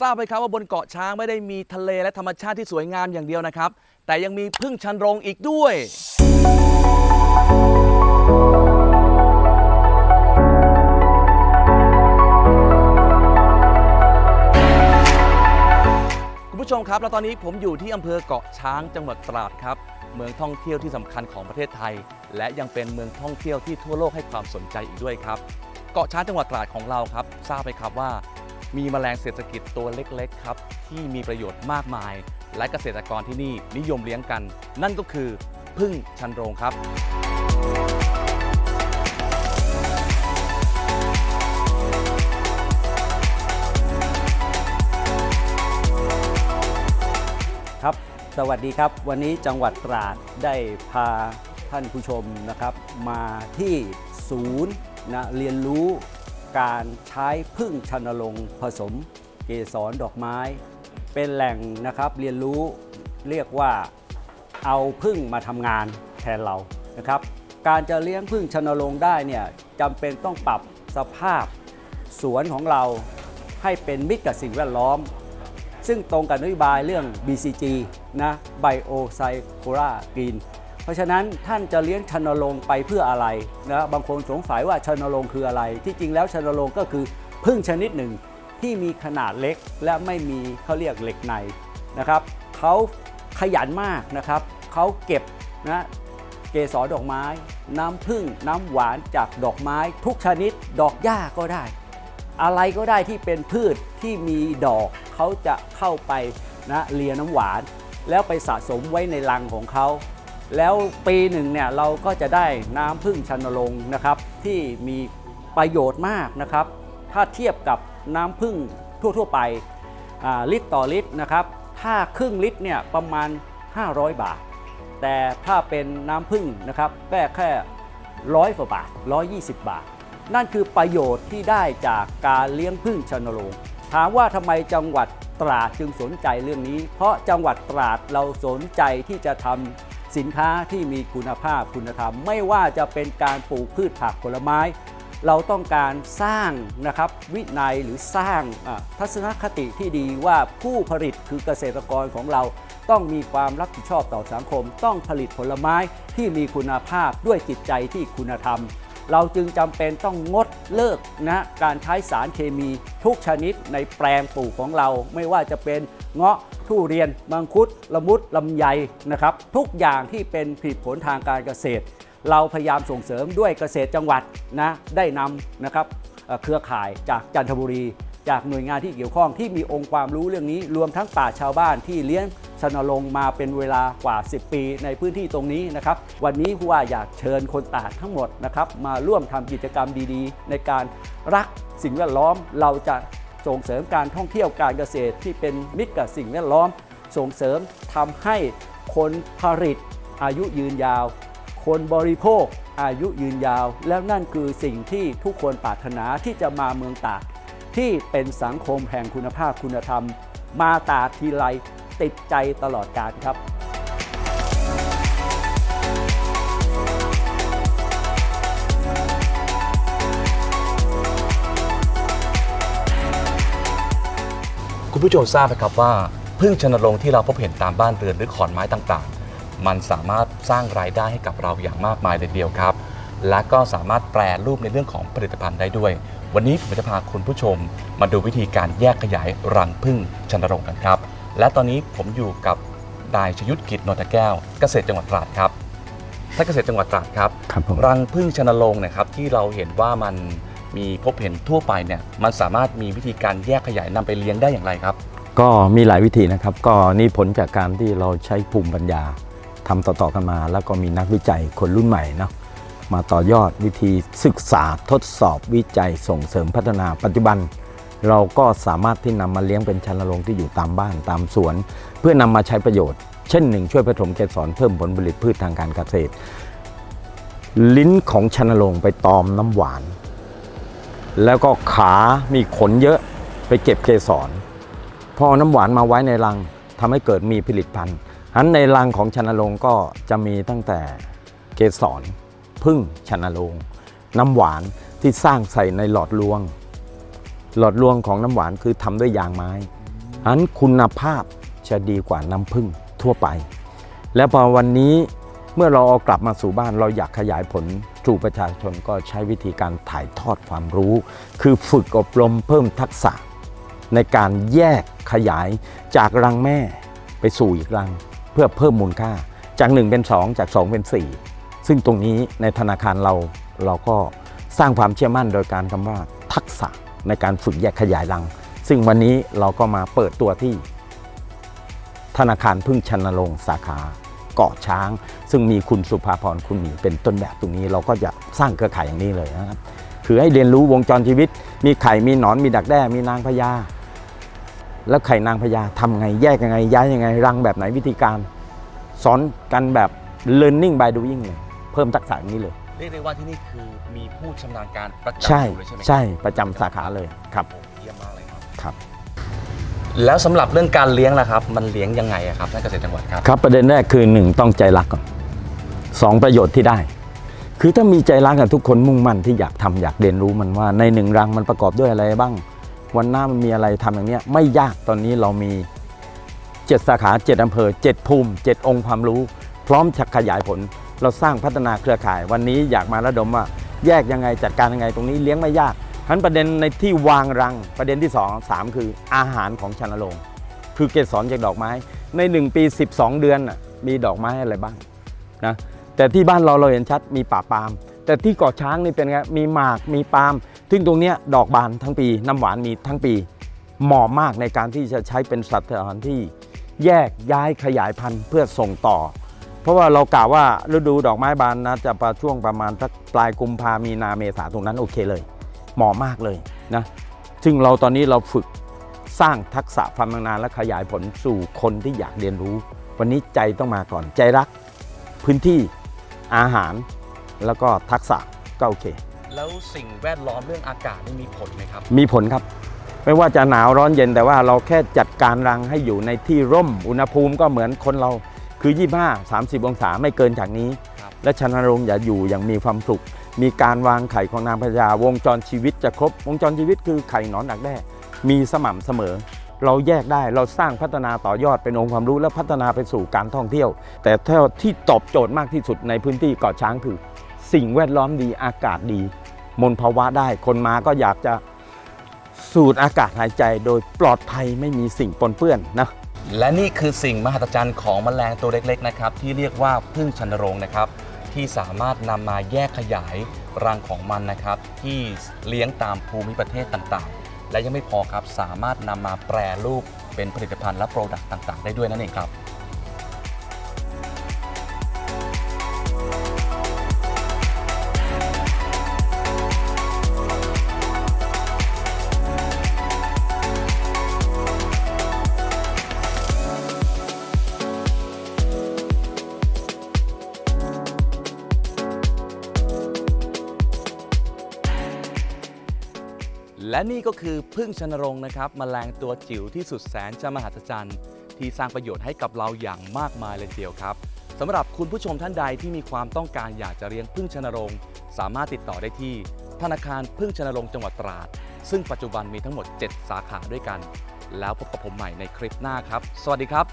ทราบไหมครับว่าบนเกาะช้างไม่ได้มีทะเลและธรรมชาติที่สวยงามอย่างเดียวนะครับ แต่ยังมีพึ่งชันโรงอีกด้วย คุณผู้ชมครับ แล้วตอนนี้ผมอยู่ที่อำเภอเกาะช้างจังหวัดตราดครับ เมืองท่องเที่ยวที่สำคัญของประเทศไทย และยังเป็นเมืองท่องเที่ยวที่ทั่วโลกให้ความสนใจอีกด้วยครับ เกาะช้างจังหวัดตราดของเราครับ ทราบไหมครับว่า มีแมลงเศรษฐกิจตัวเล็กๆครับ ที่มีประโยชน์มากมาย และเกษตรกรที่นี่นิยมเลี้ยงกัน นั่นก็คือพึ่งชันโรงครับ ครับ สวัสดีครับ วันนี้จังหวัดตราดได้พาท่านผู้ชมนะครับ มาที่ศูนย์นะเรียนรู้ การใช้พึ่งชนลงผสมเกสรดอกไม้ เป็นแหล่งนะครับเรียนรู้เรียกว่าเอาพึ่งมาทำงานแทนเรานะครับการจะเลี้ยงพึ่งชนลงได้เนี่ยจำเป็นต้องปรับสภาพสวนของเราให้เป็นมิตรกับสิ่งแวดล้อม ซึ่งตรงกับนโยบายเรื่อง BCG นะ Bio c y c l a Green ราะฉะนั้นท่านจะเลี้ยงชนรงค์ไปเพื่ออะไรนะบางคนสงสัยว่าชนรงค์คืออะไร ที่จริงแล้วชนรงค์ก็คือพึ่งชนิดหนึ่งที่มีขนาดเล็กและไม่มีเขาเรียกเหล็กในนะครับเขาขยันมากนะครับเขาเก็บนะเกสรดอกไม้ น้ำผึ้งน้ำหวานจากดอกไม้ ทุกชนิดดอกหญ้าก็ได้ อะไรก็ได้ที่เป็นพืชที่มีดอกเขาจะเข้าไปนะเลียน้ำหวาน แล้วไปสะสมไว้ในรังของเขา แล้วปีหนึ่งเนี่ยเราก็จะได้น้ำพึ่งชันลงนะครับ ที่มีประโยชน์มากนะครับ ถ้าเทียบกับน้ำพึ่งทั่ว ๆ ไปลิตรต่อลิตรนะครับ ถ้าครึ่งลิตรเนี่ยประมาณ 500 บาท แต่ถ้าเป็นน้ำพึ่งนะครับแค่แค่ร้อยกว่าบาท 120 บาท นั่นคือประโยชน์ที่ได้จากการเลี้ยงพึ่งชนโรงถามว่าทำไมจังหวัดตราดจึงสนใจเรื่องนี้ เพราะจังหวัดตราดเราสนใจที่จะทำ สินค้าที่มีคุณภาพคุณธรรม ไม่ว่าจะเป็นการปลูกพืชผักผลไม้ เราต้องการสร้างนะครับวินัยหรือสร้างทัศนคติที่ดีว่าผู้ผลิตคือเกษตรกรของเราต้องมีความรับผิดชอบต่อสังคม ต้องผลิตผลไม้ที่มีคุณภาพด้วยจิตใจที่คุณธรรม เราจึงจำเป็นต้องงดเลิกนะการใช้สารเคมีทุกชนิดในแปลงปลูกของเราไม่ว่าจะเป็น เงาะทุเรียน มังคุด ละมุดลำไยนะครับ ทุกอย่างที่เป็นผลิตผลทางการเกษตร เราพยายามส่งเสริมด้วยเกษตรจังหวัดนะได้นำนะครับเครือข่ายจากจันทบุรี จากหน่วยงานที่เกี่ยวข้องที่มีองค์ความรู้เรื่องนี้ รวมทั้งป่าชาวบ้านที่เลี้ยงชนลงมาเป็นเวลากว่า 10 ปีในพื้นที่ตรงนี้นะครับ วันนี้ผู้ว่าอยากเชิญคนตาดทั้งหมดนะครับ มาร่วมทำกิจกรรมดีๆ ในการรักสิ่งแวดล้อมเราจะ ส่งเสริมการท่องเที่ยวการเกษตรที่เป็นมิตรกับสิ่งแวดล้อม ส่งเสริมทำให้คนผลิตอายุยืนยาว คนบริโภคอายุยืนยาว แล้วนั่นคือสิ่งที่ทุกคนปรารถนาที่จะมาเมืองตาดที่เป็นสังคมแห่งคุณภาพคุณธรรม มาตราทีไรติดใจตลอดกาลครับ คุณผู้ชมทราบไหมครับว่าพึ่งชนโรงค์ที่เราพบเห็นตามบ้านเรือนหรือขอนไม้ต่างๆ มันสามารถสร้างรายได้ให้กับเราอย่างมากมายเลยทีเดียวครับ และก็สามารถแปรรูปในเรื่องของผลิตภัณฑ์ได้ด้วย วันนี้ผมจะพาคุณผู้ชม มาดูวิธีการแยกขยายรังพึ่งชนโรงค์กันครับ และตอนนี้ผมอยู่กับนายชยุทธกิจนนทแก้ว เกษตรจังหวัดตราดครับท่านเกษตรจังหวัดตราดครับ ครับผม รังพึ่งชนโรงค์เนะครับที่เราเห็นว่ามัน มีพบเห็นทั่วไปเนี่ยมันสามารถมีวิธีการแยกขยายนำไปเลี้ยงได้อย่างไรครับ ก็มีหลายวิธีนะครับ ก็นี่ผลจากการที่เราใช้ภูมิปัญญาทำต่อๆกันมา แล้วก็มีนักวิจัยคนรุ่นใหม่เนาะมาต่อยอดวิธีศึกษาทดสอบวิจัยส่งเสริมพัฒนาปัจจุบัน เราก็สามารถที่นำมาเลี้ยงเป็นชันโรงที่อยู่ตามบ้านตามสวน เพื่อนำมาใช้ประโยชน์ เช่นหนึ่งช่วยผสมเกสรเพิ่มผลผลิตพืชทางการเกษตร ลิ้นของชันโรงไปตอมน้ำหวาน แล้วก็ขามีขนเยอะไปเก็บเกสรพอน้ำหวานมาไว้ในรังทำให้เกิดมีผลิตภัณฑ์อันในรังของชนรงก็จะมีตั้งแต่เกสรพึ่งชนรงน้ำหวานที่สร้างใส่ในหลอดลวง หลอดลวงของน้ำหวานคือทำด้วยยางไม้อันคุณภาพจะดีกว่าน้ำผึ้งทั่วไป แล้วพอวันนี้เมื่อเราเอากลับมาสู่บ้านเราอยากขยายผล สู่ประชาชนก็ใช้วิธีการถ่ายทอดความรู้ คือฝึกอบรมเพิ่มทักษะ ในการแยกขยายจากรังแม่ไปสู่อีกรัง เพื่อเพิ่มมูลค่าจาก 1 เป็น 2 จาก 2 เป็น 4 ซึ่งตรงนี้ในธนาคารเราเราก็สร้างความเชื่อมั่นโดยการคำว่าทักษะในการฝึกแยกขยายรัง ซึ่งวันนี้เราก็มาเปิดตัวที่ ธนาคารพึ่งชนรงสาขา เกาะช้าง ซึ่งมีคุณสุภาพรคุณหมีเป็นต้นแบบตรงนี้ เราก็จะสร้างเครือข่ายอย่างนี้เลยนะครับคือให้เรียนรู้วงจรชีวิต มีไข่มีหนอนมีดักแด้มีนางพญาแล้วไข่นางพญาทำไงแยกยังไง ย้ายยังไง รังแบบไหนวิธีการสอนกันแบบ learning by doing เลยเพิ่มทักษะอย่างนี้เลยเรียกได้ว่าที่นี่คือมีผู้ชำนาญการประใช่จำอยู่เลยใช่ไหมครับใช่ประจำสาขาเลยครับโอ้เยี่ยมมากเลยครับครับ แล้วสำหรับเรื่องการเลี้ยงล่ะครับ มันเลี้ยงยังไงอะครับท่านเกษตรจังหวัดครับ ครับประเด็นแรกคือหนึ่งต้องใจรักก่อนสองประโยชน์ที่ได้ คือถ้ามีใจรักกับทุกคนมุ่งมั่นที่อยากทำอยากเรียนรู้มันว่าในหนึ่งรังมันประกอบด้วยอะไรบ้าง วันหน้ามันมีอะไรทำอย่างเนี้ยไม่ยากตอนนี้เรามีเจ็ดสาขาเจ็ดอำเภอเจ็ดภูมิเจ็ดองค์ความรู้ พร้อมจะขยายผล เราสร้างพัฒนาเครือข่าย วันนี้อยากมาระดมว่า แยกยังไงจัดการยังไงตรงนี้เลี้ยงไม่ยาก ทั้นประเด็นในที่วางรังประเด็นที่สองสามคืออาหารของชนโรงคือเกสรจากดอกไม้ ใน 1 ปี 12 เดือนมีดอกไม้อะไรบ้างนะแต่ที่บ้านเราเราเห็นชัดมีป่าปาล์มแต่ที่เกาะช้างนี่เป็นไงมีหมากมีปาล์มซึ่งตรงนี้ดอกบานทั้งปี น้ำหวานมีทั้งปีเหมาะมากในการที่จะใช้เป็นสัตว์สถานที่แยกย้ายขยายพันธุ์เพื่อส่งต่อ เพราะว่าเรากล่าวว่าฤดูดอกไม้บานนะจะประช่วงประมาณสักปลายกุมภามีนาเมษาตรงนั้นโอเคเลย เหมาะมากเลยนะซึ่งเราตอนนี้เราฝึกสร้างทักษะความชำนาญและขยายผลสู่คนที่อยากเรียนรู้ วันนี้ใจต้องมาก่อนใจรัก พื้นที่อาหารแล้วก็ทักษะก็โอเค แล้วสิ่งแวดล้อมเรื่องอากาศนี่มีผลไหมครับ มีผลครับ ไม่ว่าจะหนาวร้อนเย็นแต่ว่าเราแค่จัดการรังให้อยู่ในที่ร่ม อุณหภูมิก็เหมือนคนเราคือ 25 30 องศาไม่เกินจากนี้ครับและชนรงค์อย่าอยู่อย่างมีความสุข มีการวางไข่ของนางพญาวงจรชีวิตจะครบ วงจรชีวิตคือไข่หนอนดักแด้มีสม่ำเสมอ เราแยกได้เราสร้างพัฒนาต่อยอดเป็นองค์ความรู้และพัฒนาไปสู่การท่องเที่ยว แต่เท่าที่ตอบโจทย์มากที่สุดในพื้นที่เกาะช้างคือ สิ่งแวดล้อมดีอากาศดี มลภาวะได้คนมาก็อยากจะสูดอากาศหายใจโดยปลอดภัยไม่มีสิ่งปนเปื้อนนะและนี่คือสิ่งมหัศจรรย์ของแมลงตัวเล็กๆนะครับที่เรียกว่าพึ่งชันโรงนะครับ ที่สามารถนำมาแยกขยายรังของมันนะครับ ที่เลี้ยงตามภูมิประเทศต่างๆ และยังไม่พอครับสามารถนำมาแปรรูปเป็นผลิตภัณฑ์และโปรดักต์ต่าง ๆ ได้ด้วยนั่นเองครับ และนี่ก็คือพึ่งชนรงค์นะครับมแมลงตัวจิ๋วที่สุดแสนจะมหัศจรรย์ ที่สร้างประโยชน์ให้กับเราอย่างมากมายเลยทีเดียวครับสำหรับคุณผู้ชมท่านใดที่มีความต้องการอยากจะเลี้ยงพึ่งชนรงค์สามารถติดต่อได้ที่ ธนาคารพึ่งชนรงค์จังหวัดตราด ซึ่งปัจจุบันมีทั้งหมด 7 สาขาด้วยกัน แล้วพบกับผมใหม่ในคลิปหน้าครับ สวัสดีครับ